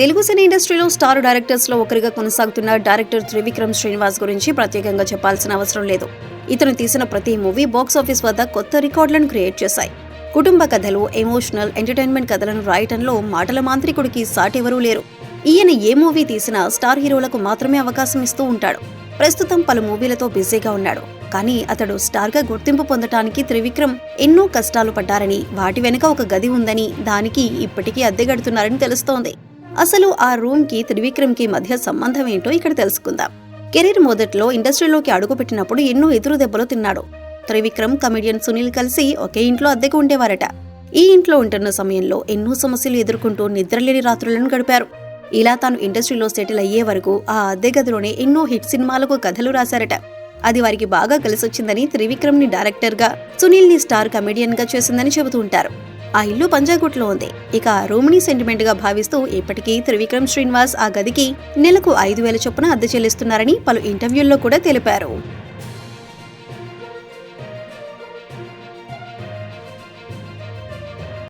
తెలుగు సినీ ఇండస్ట్రీలో స్టార్ డైరెక్టర్స్లో ఒకరిగా కొనసాగుతున్న డైరెక్టర్ త్రివిక్రమ్ శ్రీనివాస్ గురించి ప్రత్యేకంగా చెప్పాల్సిన అవసరం లేదు. ఇతను తీసిన ప్రతి మూవీ బాక్స్ ఆఫీస్ వద్ద కొత్త రికార్డులను క్రియేట్ చేశాయి. కుటుంబ కథలు ఎమోషనల్ ఎంటర్టైన్మెంట్ కథలను రాయటంలో మాటల మాంత్రికుడికి సాటెవరూ లేరు. ఈయన ఏ మూవీ తీసినా స్టార్ హీరోలకు మాత్రమే అవకాశం ఇస్తూ ఉంటాడు. ప్రస్తుతం పలు మూవీలతో బిజీగా ఉన్నాడు. కానీ అతడు స్టార్గా గుర్తింపు పొందటానికి త్రివిక్రమ్ ఎన్నో కష్టాలు పడ్డారని వాటి వెనుక ఒక గది ఉందని దానికి ఇప్పటికీ అద్దె గడుతున్నారని తెలుస్తోంది. అసలు ఆ రూమ్కి త్రివిక్రమ్కి మధ్య సంబంధం ఏంటో ఇక్కడ తెలుసుకుందాం. కెరీర్ మొదట్లో ఇండస్ట్రీలోకి అడుగుపెట్టినప్పుడు ఎన్నో ఎదురు దెబ్బలు తిన్నాడు. త్రివిక్రమ్ కమెడియన్ సునీల్ కలిసి ఒకే ఇంట్లో అద్దెకు ఉండేవారట. ఈ ఇంట్లో ఉంటున్న సమయంలో ఎన్నో సమస్యలు ఎదుర్కొంటూ నిద్రలేని రాత్రులను గడిపారు. ఇలా తాను ఇండస్ట్రీలో సెటిల్ అయ్యే వరకు ఆ అద్దె గదిలోనే ఎన్నో హిట్ సినిమాలకు కథలు రాశారట. అది వారికి బాగా కలిసొచ్చిందని త్రివిక్రమ్ని డైరెక్టర్గా సునీల్ని స్టార్ కమెడియన్గా చేసిందని చెబుతూ ఉంటారు. ఆ ఇల్లు పంజాగుట్లో ఉంది. ఇక ఆ రూమ్ సెంటిమెంట్గా సెంటిమెంట్గా భావిస్తూ ఇప్పటికీ త్రివిక్రమ్ శ్రీనివాస్ ఆ గదికి నెలకు ఐదు వేల చొప్పున అద్దె చెల్లిస్తున్నారని పలు ఇంటర్వ్యూల్లో కూడా తెలిపారు.